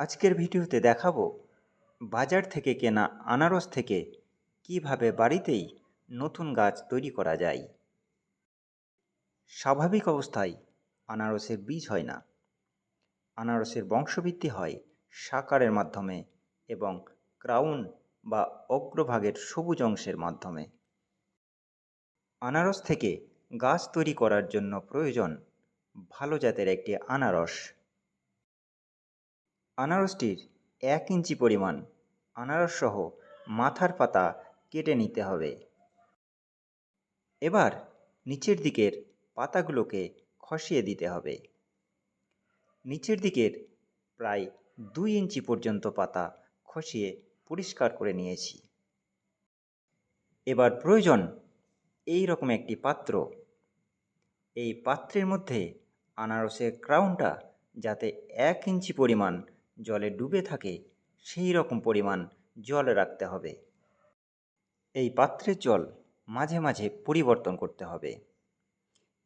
আজকের ভিডিওতে দেখাবো বাজার থেকে কেনা আনারস থেকে কীভাবে বাড়িতেই নতুন গাছ তৈরি করা যায়। স্বাভাবিক অবস্থায় আনারসের বীজ হয় না। আনারসের বংশবৃদ্ধি হয় সাকারের মাধ্যমে এবং ক্রাউন বা অগ্রভাগের সবুজ অংশের মাধ্যমে। আনারস থেকে গাছ তৈরি করার জন্য প্রয়োজন ভালো জাতের একটি আনারস। আনারসটির এক ইঞ্চি পরিমাণ আনারস সহ মাথার পাতা কেটে নিতে হবে। এবার নিচের দিকের পাতাগুলোকে খসিয়ে দিতে হবে। নিচের দিকের প্রায় দুই ইঞ্চি পর্যন্ত পাতা খসিয়ে পরিষ্কার করে নিয়েছি। এবার প্রয়োজন এই রকম একটি পাত্র। এই পাত্রের মধ্যে আনারসের ক্রাউনটা যাতে এক ইঞ্চি পরিমাণ জলে ডুবে থাকে, সেই রকম পরিমাণ জল রাখতে হবে। এই পাত্রের জল মাঝে মাঝে পরিবর্তন করতে হবে।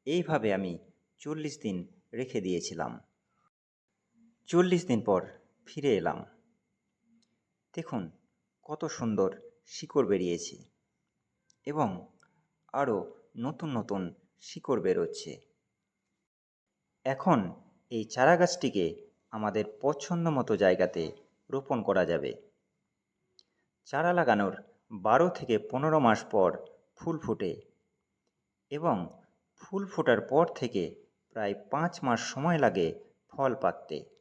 এইভাবে আমি চল্লিশ দিন রেখে দিয়েছিলাম। চল্লিশ দিন পর ফিরে এলাম। দেখুন, কত সুন্দর শিকড় বেরিয়েছে এবং আরও নতুন নতুন শিকড় বেরোচ্ছে। এখন এই চারা গাছটিকে আমাদের পছন্দ মতো জায়গাতে রোপণ করা যাবে। চারা লাগানোর বারো থেকে পনেরো মাস পর ফুল ফুটে এবং ফুল ফোটার পর থেকে প্রায় পাঁচ মাস সময় লাগে ফল পাকতে।